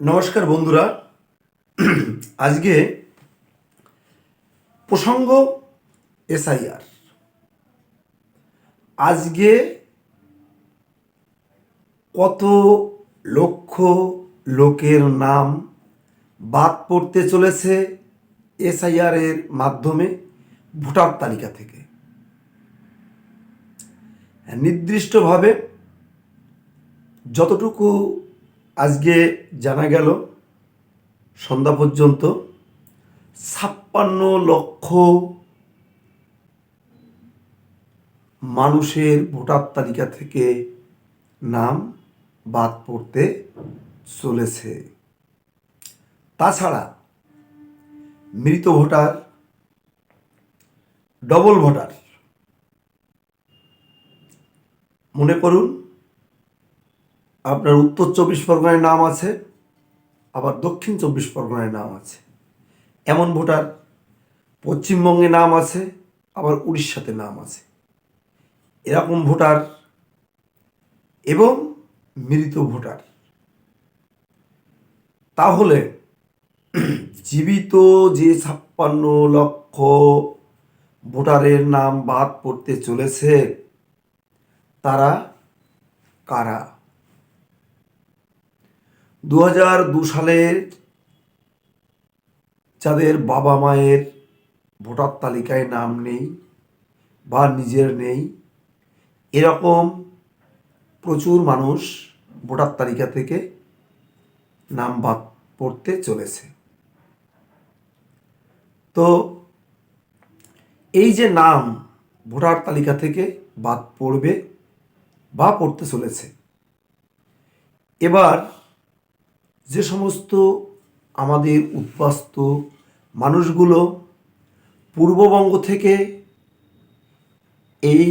নমস্কার বন্ধুরা। আজকে প্রসঙ্গ এসআইআর। আজকে কত লক্ষ লোকের নাম বাদ পড়তে চলেছে এসআইআর এর মাধ্যমে ভোটার তালিকা থেকে। নির্দিষ্টভাবে যতটুকু আজকে জানা গেল, সন্ধ্যা পর্যন্ত ছাপ্পান্ন লক্ষ মানুষের ভোটার তালিকা থেকে নাম বাদ পড়তে চলেছে। তাছাড়া মৃত ভোটার, ডবল ভোটার, মনে করুন আপনার উত্তর চব্বিশ পরগনায় নাম আছে, আবার দক্ষিণ চব্বিশ পরগনায় নাম আছে। এমন ভোটার পশ্চিমবঙ্গে নাম আছে, আবার উড়িষ্যাতে নাম আছে। এরকম ভোটার এবং মৃত ভোটার। তাহলে জীবিত যে ছাপ্পান্ন লক্ষ ভোটারের নাম বাদ পড়তে চলেছে, তারা কারা? দু হাজার দু সালের যাদের বাবা মায়ের ভোটার তালিকায় নাম নেই বা নিজের নেই, এরকম প্রচুর মানুষ ভোটার তালিকা থেকে নাম বাদ পড়তে চলেছে। তো এই যে নাম ভোটার তালিকা থেকে বাদ পড়বে বা পড়তে চলেছে, এবার যে সমস্ত আমাদের উদ্বাস্ত মানুষগুলো পূর্ববঙ্গ থেকে এই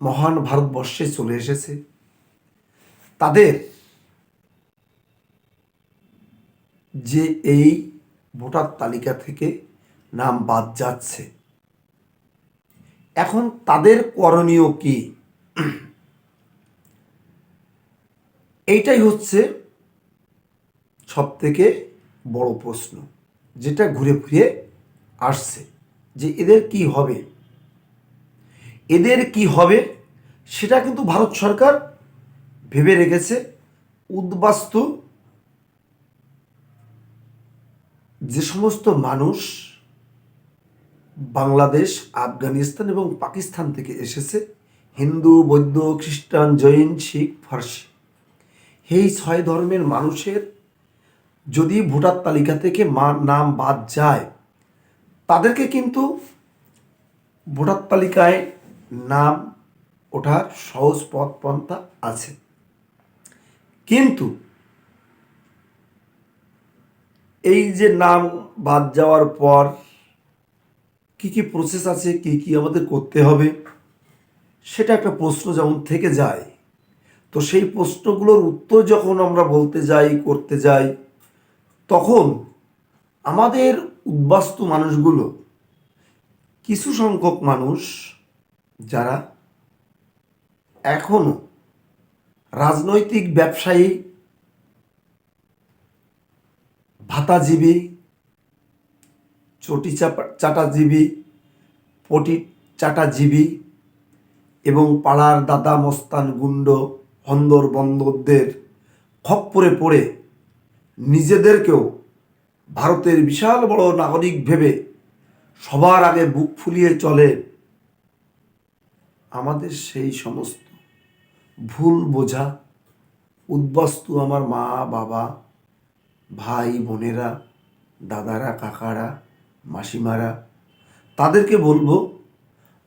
মহান ভারতবর্ষে চলে এসেছে, তাদের যে এই ভোটার তালিকা থেকে নাম বাদ যাচ্ছে। এখন তাদের করণীয় কি? এইটাই হচ্ছে সব থেকে বড় প্রশ্ন যেটা ঘুরে ফিরে আসছে যে এদের কি হবে? এদের কি হবে সেটা কিন্তু ভারত সরকার ভেবে রেখেছে। উদ্বাস্তু যে সমস্ত মানুষ বাংলাদেশ, আফগানিস্তান এবং পাকিস্তান থেকে এসেছে, হিন্দু, বৌদ্ধ, খ্রিস্টান, জৈন, শিখ, ফার্সি, এই ছয় ধর্মের মানুষের যদি ভোটার তালিকা থেকে মা, নাম বাদ যায়, তাদেরকে কিন্তু ভোটার তালিকায় নাম ওঠার সহজ পথ পন্থা আছে। কিন্তু এই যে নাম বাদ যাওয়ার পর কি কি প্রসেস আছে, কি কি আমাদের করতে হবে, সেটা একটা প্রশ্ন যেমন থেকে যায়। তো সেই প্রশ্নগুলোর উত্তর যখন আমরা বলতে যাই, করতে যাই তখন আমাদের উদ্বাস্তু মানুষগুলো, কিছু সংখ্যক মানুষ যারা এখনও রাজনৈতিক ব্যবসায়ী, ভাতাজীবী, চটি চাপা, চাটাজীবী, পটি চাটাজীবী এবং পাড়ার দাদা মস্তান গুন্ড হন্দর বন্দরদের খপ্পরে পড়ে নিজেদেরকেও ভারতের বিশাল বড় নাগরিক ভেবে সবার আগে বুক ফুলিয়ে চলে আমাদের সেই সমস্ত ভুল বোঝা, উদ্বাস্তু আমার মা, বাবা, ভাই, বোনেরা, দাদারা, কাকারা, মাসিমারা, তাদেরকে বলব,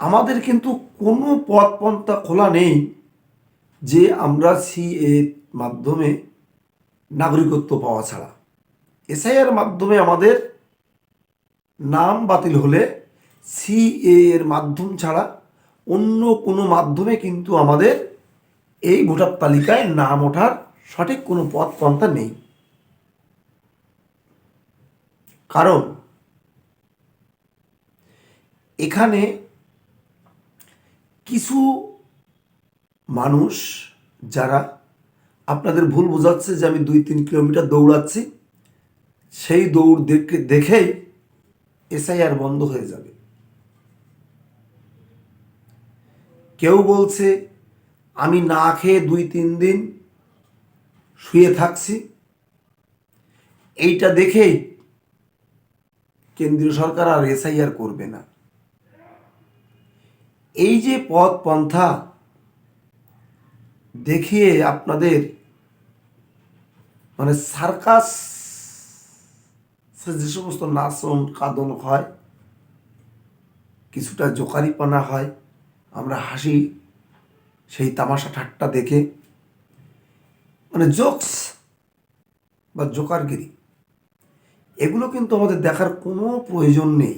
আমাদের কিন্তু কোনো পথ পন্থা খোলা নেই যে আমরা সি এর মাধ্যমে নাগরিকত্ব পাওয়া ছাড়া। এসআইআর মাধ্যমে আমাদের নাম বাতিল হলে সি এর মাধ্যম ছাড়া অন্য কোনো মাধ্যমে কিন্তু আমাদের এই ভোটার তালিকায় নাম ওঠার সঠিক কোনো পথ পন্থা নেই। কারণ এখানে কিছু মানুষ যারা আপনাদের ভুল বোঝাচ্ছে যে আমি দুই তিন কিলোমিটার দৌড়াচ্ছি। সেই দৌড় দেখে, দেখেই এসআইআর বন্ধ হয়ে যাবে। কেউ বলছে, আমি না খেয়ে দুই তিন দিন শুয়ে থাকছি। এইটা দেখেই কেন্দ্রীয় সরকার আর এসআইআর করবে না। এই যে পথ পন্থা দেখিয়ে আপনাদের মানে সার্কাস যে সমস্ত নাচন কাদন হয়, কিছুটা জোকারিপানা হয়, আমরা হাসি, সেই তামাশা ঠাট্টা দেখে মানে জোকস বা জোকারগিরি, এগুলো কিন্তু আমাদের দেখার কোনো প্রয়োজন নেই।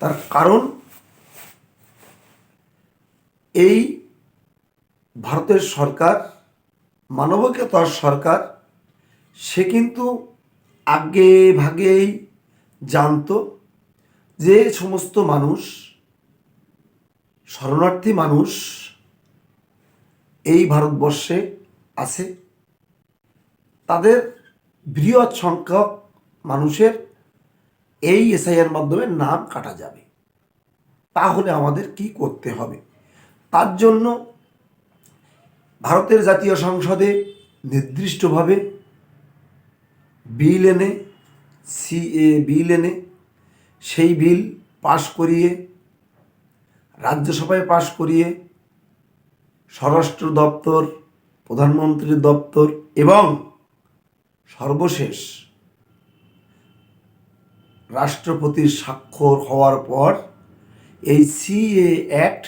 তার কারণ, এই ভারতের সরকার মানবিকতার সরকার, সে কিন্তু আগে ভাগেই জানতো যে সমস্ত মানুষ, শরণার্থী মানুষ এই ভারতবর্ষে আছে। তাদের বৃহৎ সংখ্যক মানুষের এই এসআইয়ের মাধ্যমে নাম কাটা যাবে। তাহলে আমাদের কি করতে হবে? তার জন্য ভারতের জাতীয় সংসদে নির্দিষ্টভাবে বিল এনে সিএ বিল এনে, সেই বিল পাশ করিয়ে, রাজ্যসভায় পাশ করিয়ে, স্বরাষ্ট্র দপ্তর প্রধানমন্ত্রীর দপ্তর এবং সর্বশেষ রাষ্ট্রপতির স্বাক্ষর হওয়ার পর এই সিএ অ্যাক্ট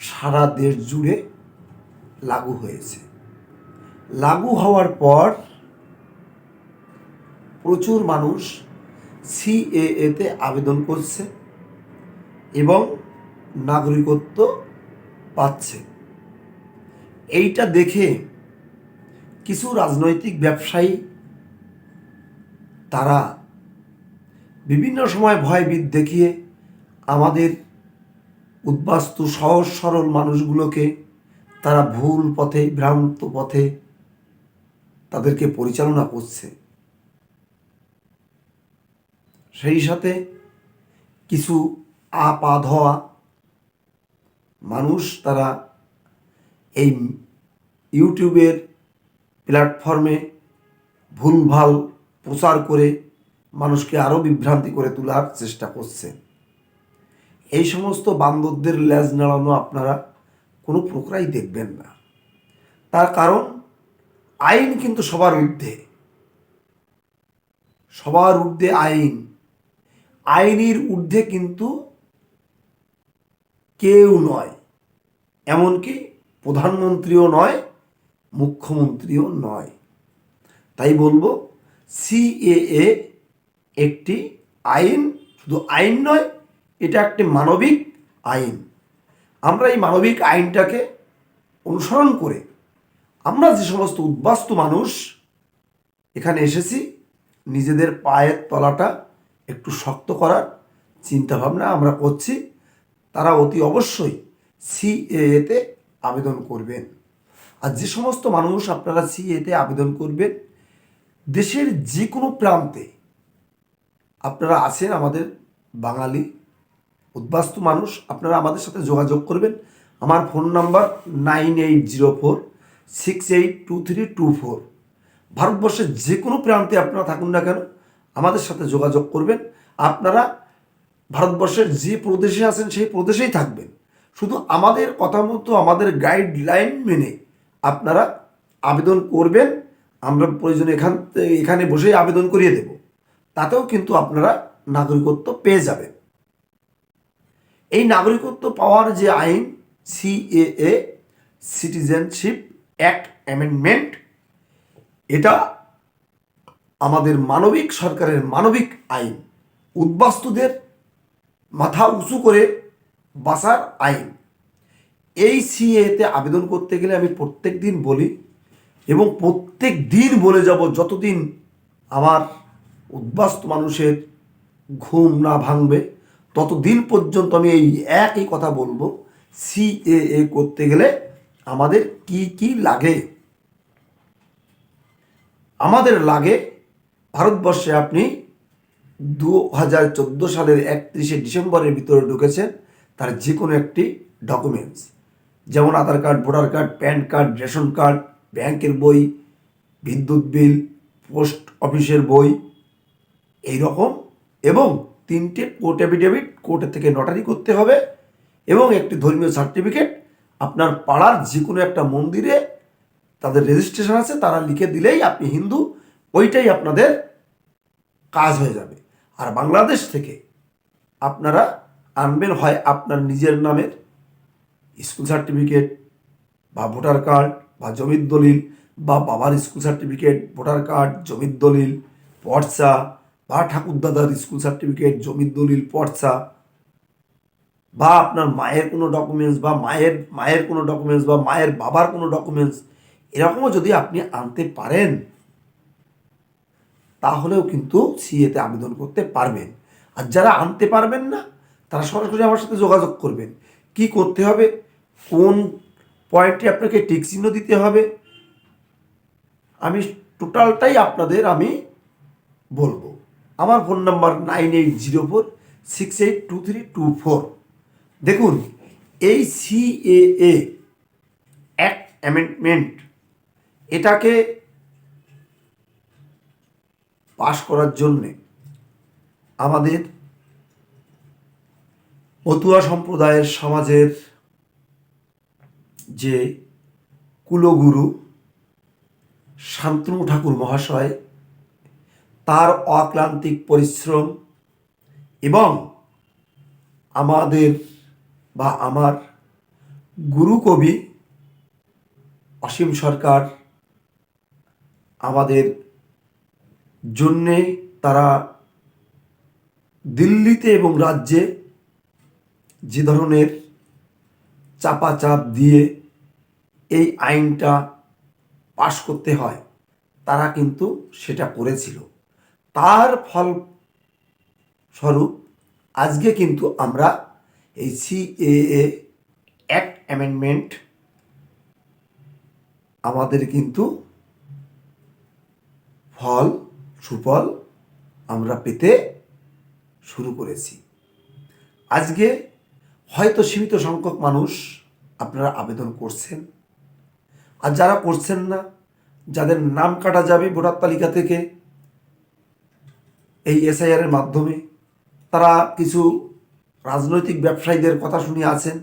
সারা দেশ জুড়ে লাগু হয়েছে। লাগু হওয়ার পর প্রচুর মানুষ সিএএতে আবেদন করছে এবং নাগরিকত্ব পাচ্ছে। এইটা দেখে কিছু রাজনৈতিক ব্যবসায়ী তারা বিভিন্ন সময় ভয়বিদ দেখিয়ে আমাদের উদ্বাস্তু সহজ সরল মানুষগুলোকে তারা ভুল পথে, ভ্রান্ত পথে তাদেরকে পরিচালনা করছে। সেই সাথে কিছু আপা ধোয়া মানুষ তারা এই ইউটিউবের প্ল্যাটফর্মে ভুলভাল প্রচার করে মানুষকে আরও বিভ্রান্তি করে তোলার চেষ্টা করছে। এই সমস্ত বান্দরদের লেজ নাড়ানো আপনারা কোনো প্রকারই দেখবেন না। তার কারণ, আইন কিন্তু সবার ঊর্ধ্বে। সবার ঊর্ধ্বে আইন। আইনের ঊর্ধ্বে কিন্তু কেউ নয়। এমনকি প্রধানমন্ত্রীও নয়, মুখ্যমন্ত্রীও নয়। তাই বলব, সিএএ একটি আইন, শুধু আইন নয়, এটা একটি মানবিক আইন। আমরা এই মানবিক আইনটাকে অনুসরণ করে আমরা যে সমস্ত উদ্বাস্তু মানুষ এখানে এসেছি, নিজেদের পায়ের তলাটা একটু শক্ত করার চিন্তাভাবনা আমরা করছি। তারা অতি অবশ্যই সিএতে আবেদন করবেন। আর যে সমস্ত মানুষ আপনারা সিএতে আবেদন করবেন, দেশের যে কোনো প্রান্তে আপনারা আছেন আমাদের বাঙালি উদ্বাস্তু মানুষ, আপনারা আমাদের সাথে যোগাযোগ করবেন। আমার phone number nine eight zero four, six eight two three two four. ভারতবর্ষের যে কোনো প্রান্তে আপনারা থাকুন না কেন, আমাদের সাথে যোগাযোগ করবেন। আপনারা ভারতবর্ষের যে প্রদেশে আছেন, সেই প্রদেশেই থাকবেন। শুধু আমাদের কথা মতো, আমাদের গাইডলাইন মেনে আপনারা আবেদন করবেন। আমরা প্রয়োজনে এখান এখানে বসেই আবেদন করিয়ে দেব। তাতেও কিন্তু আপনারা নাগরিকত্ব পেয়ে যাবেন। এই নাগরিকত্ব পাওয়ার যে আইন সিএএ সিটিজেনশিপ অ্যাক্ট অ্যামেন্ডমেন্ট, এটা আমাদের মানবিক সরকারের মানবিক আইন। উদ্বাস্তুদের মাথা উঁচু করে বাসার আইন। এই সিএতে আবেদন করতে গেলে আমি প্রত্যেক দিন বলি এবং প্রত্যেক দিন বলে যাব যতদিন আমার উদ্বাস্তু মানুষের ঘুম না ভাঙবে। ততদিন পর্যন্ত আমি এই একই কথা বলব। সিএএ করতে গেলে আমাদের কি কি লাগে? আমাদের লাগে ভারতবর্ষে আপনি দু হাজার চোদ্দ সালের একত্রিশে ডিসেম্বরের ভিতরে ঢুকেছেন, তার যে কোনো একটি ডকুমেন্টস যেমন Aadhaar card, voter card, PAN card, ration card, ব্যাংকের বই, বিদ্যুৎ বিল, পোস্ট অফিসের বই এই রকম এবং তিনটে কোর্ট অ্যাফিডেভিট, কোর্টের থেকে নটারি করতে হবে এবং একটি ধর্মীয় সার্টিফিকেট আপনার পাড়ার যে কোনো একটা মন্দিরে তাদের রেজিস্ট্রেশন আছে, তারা লিখে দিলেই আপনি হিন্দু, ওইটাই আপনাদের কাজ হয়ে যাবে। আর বাংলাদেশ থেকে আপনারা আনবেন হয় আপনার নিজের নামের স্কুল সার্টিফিকেট বা ভোটার কার্ড বা জমির দলিল বা বাবার স্কুল সার্টিফিকেট ভোটার কার্ড, জমির দলিল পর্চা বা ঠাকুরদাদার স্কুল সার্টিফিকেট, জমির দলিল, পর্চা বা আপনার মায়ের কোনো ডকুমেন্টস বা মায়ের মায়ের কোনো ডকুমেন্টস বা মায়ের বাবার কোনো ডকুমেন্টস এরকমও যদি আপনি আনতে পারেন, তাহলেও কিন্তু সিএতে আবেদন করতে পারবেন। আর যারা আনতে পারবেন না, তারা সরাসরি আমার সাথে যোগাযোগ করবেন। কি করতে হবে? কোন পয়েন্টে আপনাকে টিক চিহ্ন দিতে হবে? আমি টোটালটাই আপনাদের আমি বলব। আমার phone number nine eight zero four, six eight two three two four. দেখুন, এই সিএএ অ্যাক্ট অ্যামেন্ডমেন্ট এটাকে পাশ করার জন্যে আমাদের মতুয়া সম্প্রদায়ের সমাজের যে কুলগুরু শান্তনু ঠাকুর মহাশয় তার অক্লান্তিক পরিশ্রম এবং আমাদের বা আমার গুরু কবি অসীম সরকার আমাদের জন্যে তারা দিল্লিতে এবং রাজ্যে যে ধরনের চাপাচাপ দিয়ে এই আইনটা পাশ করতে হয়, তারা কিন্তু সেটা করেছিল। তার ফল স্বরূপ আজকে কিন্তু আমরা এই সিএএ অ্যাক্ট অ্যামেন্ডমেন্ট আমাদের কিন্তু ফল, সুফল আমরা পেতে শুরু করেছি। আজকে হয়তো সীমিত সংখ্যক মানুষ আপনারা আবেদন করছেন। আর যারা করছেন না, যাদের নাম কাটা যাবে ভোটার তালিকা থেকে এই এসআইআরের মাধ্যমে তারা কিছু রাজনৈতিক ব্যবসায়ীদের কথা শুনে আছেন।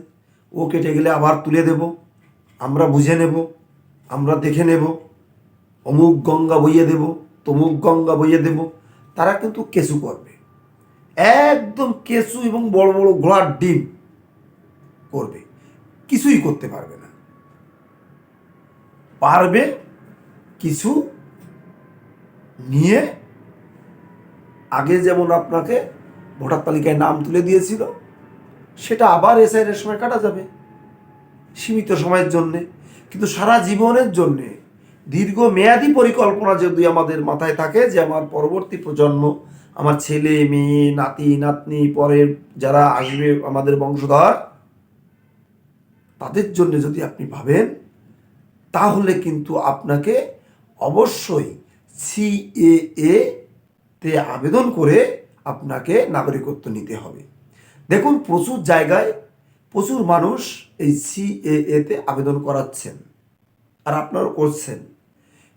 ও কেটে গেলে আবার তুলে দেব। আমরা বুঝে নেব। আমরা দেখে নেব। অমুক গঙ্গা বইয়ে দেব, তমুক গঙ্গা বইয়ে দেব। তারা কিন্তু কেঁচু করবে। একদম কেঁচু এবং বড় বড় ঘোড়ার ডিম করবে। কিছুই করতে পারবে না। পারবে কিছু নিয়ে আগে যেমন আপনাকে ভোটার তালিকায় নাম তুলে দিয়েছিল, সেটা আবার এসআইয়ের সময় কাটা যাবে। সীমিত সময়ের জন্যে। কিন্তু সারা জীবনের জন্যে দীর্ঘ মেয়াদি পরিকল্পনা যদি আমাদের মাথায় থাকে যে আমার পরবর্তী প্রজন্ম, আমার ছেলে, মেয়ে, নাতি, নাতনি, পরের যারা আসবে আমাদের বংশধর, তাদের জন্য যদি আপনি ভাবেন, তাহলে কিন্তু আপনাকে অবশ্যই সিএএ তে আবেদন করে আপনাকে নাগরিকত্ব নিতে হবে। দেখুন, প্রচুর জায়গায় প্রচুর মানুষ এই সিএএ তে আবেদন করাচ্ছেন আর আপনারা করছেন।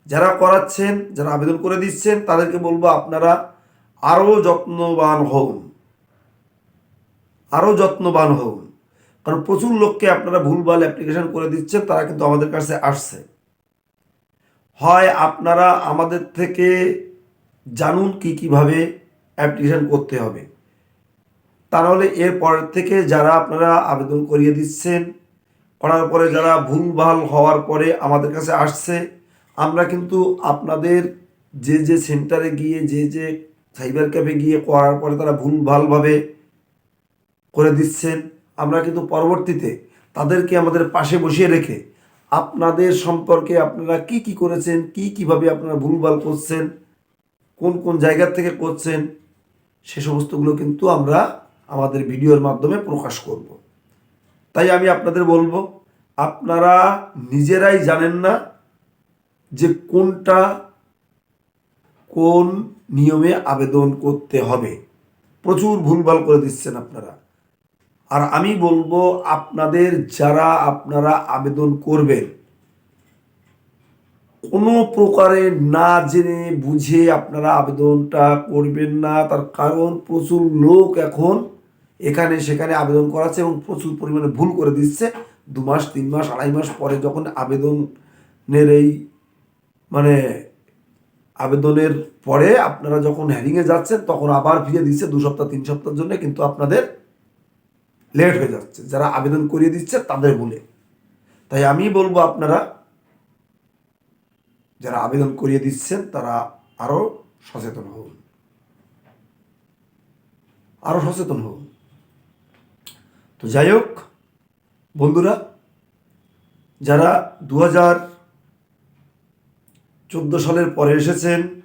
যারা করাচ্ছেন, যারা আবেদন করে দিচ্ছেন, তাদেরকে বলব আপনারা আরও যত্নবান হন। আরও যত্নবান হন। কারণ প্রচুর লোককে আপনারা ভুলভাল অ্যাপ্লিকেশন করে দিচ্ছেন, তারা কিন্তু আমাদের কাছে আসছে। হয় আপনারা আমাদের থেকে জানুন কি কীভাবে অ্যাপ্লিকেশন করতে হবে। তাহলে নাহলে এর পরের থেকে যারা আপনারা আবেদন করিয়ে দিচ্ছেন, করার পরে যারা ভুলভাল হওয়ার পরে আমাদের কাছে আসছে, আমরা কিন্তু আপনাদের যে যে সেন্টারে গিয়ে, যে যে সাইবার ক্যাফে গিয়ে করার পরে তারা ভুলভালভাবে করে দিচ্ছেন, আমরা কিন্তু পরবর্তীতে তাদেরকে আমাদের পাশে বসিয়ে রেখে আপনাদের সম্পর্কে আপনারা কি কি করেছেন, কি কীভাবে আপনারা ভুলভাল করছেন কোন কোন জায়গা থেকে করছেন, সে সমস্তগুলো কিন্তু আমরা আমাদের ভিডিওর মাধ্যমে প্রকাশ করব। তাই আমি আপনাদের বলব, আপনারা নিজেরাই জানেন না যে কোনটা কোন নিয়মে আবেদন করতে হবে। প্রচুর ভুলভাল করে দিচ্ছেন আপনারা। আর আমি বলব, আপনাদের যারা আপনারা আবেদন করবেন কোনো প্রকারে না জেনে বুঝে আপনারা আবেদনটা করবেন না। তার কারণ প্রচুর লোক এখন এখানে সেখানে আবেদন করাচ্ছে এবং প্রচুর পরিমাণে ভুল করে দিচ্ছে। দু মাস, তিন মাস, আড়াই মাস পরে যখন আবেদনের এই মানে আবেদনের পরে আপনারা যখন হ্যারিংয়ে যাচ্ছেন, তখন আবার ফিরে দিচ্ছে দু সপ্তাহ, তিন সপ্তাহের জন্য কিন্তু আপনাদের লেট হয়ে যাচ্ছে। যারা আবেদন করিয়ে দিচ্ছে তাদের বলে তাই আমি বলব আপনারা যারা আবেদন করিয়ে দিচ্ছেন, তারা আরও সচেতন হন। আরও সচেতন হন। তো যাই হোক, বন্ধুরা, যারা দু হাজার চোদ্দ সালের পরে এসেছেন,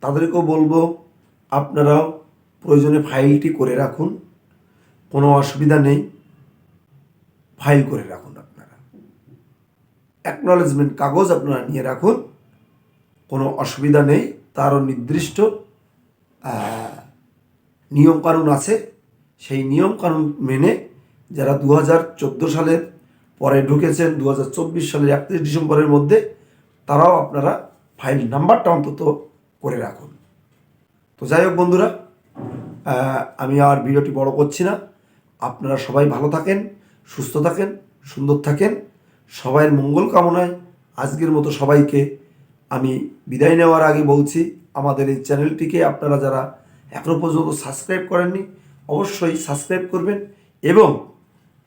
তাদেরকেও বলব, আপনারাও প্রয়োজনে ফাইলটি করে রাখুন। কোনো অসুবিধা নেই। ফাইল করে রাখুন আপনারা। অ্যাকনলেজমেন্ট কাগজ আপনারা নিয়ে রাখুন। কোনো অসুবিধা নেই, তারও নির্দিষ্ট নিয়মকানুন আছে। সেই নিয়মকানুন মেনে যারা দু হাজার চোদ্দ সালের পরে ঢুকেছেন দু হাজার চব্বিশ সালের একত্রিশ ডিসেম্বরের মধ্যে, তারাও আপনারা ফাইল নাম্বারটা অন্তত করে রাখুন। তো যাই হোক বন্ধুরা আমি আর ভিডিওটি বড় করছি না। আপনারা সবাই ভালো থাকেন, সুস্থ থাকেন, সুন্দর থাকেন। সবাইয়ের মঙ্গল কামনায় আজকের মতো সবাইকে আমি বিদায় নেওয়ার আগে বলছি, আমাদের এই চ্যানেলটিকে আপনারা যারা এখনও পর্যন্ত সাবস্ক্রাইব করেননি, অবশ্যই সাবস্ক্রাইব করবেন এবং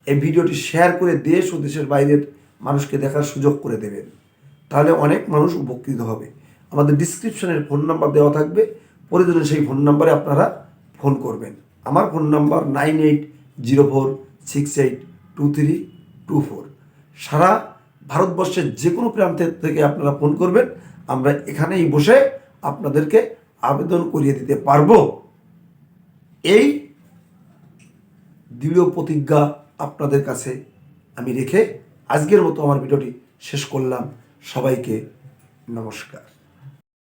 এই ভিডিওটি শেয়ার করে দেশ ও দেশের বাইরের মানুষকে দেখার সুযোগ করে দেবেন। তাহলে অনেক মানুষ উপকৃত হবে। আমাদের ডিসক্রিপশনের ফোন নাম্বার দেওয়া থাকবে, প্রয়োজনে সেই ফোন নাম্বারে আপনারা ফোন করবেন। আমার phone number nine eight zero four six eight two three two four. সারা ভারতবর্ষের যে কোনো প্রান্তের থেকে আপনারা ফোন করবেন আমরা এখানেই বসে আপনাদেরকে আবেদন করিয়ে দিতে পারব। এই দৃঢ় প্রতিজ্ঞা আপনাদের কাছে আমি রেখে আজকের মতো আমার ভিডিওটি শেষ করলাম। সবাইকে নমস্কার।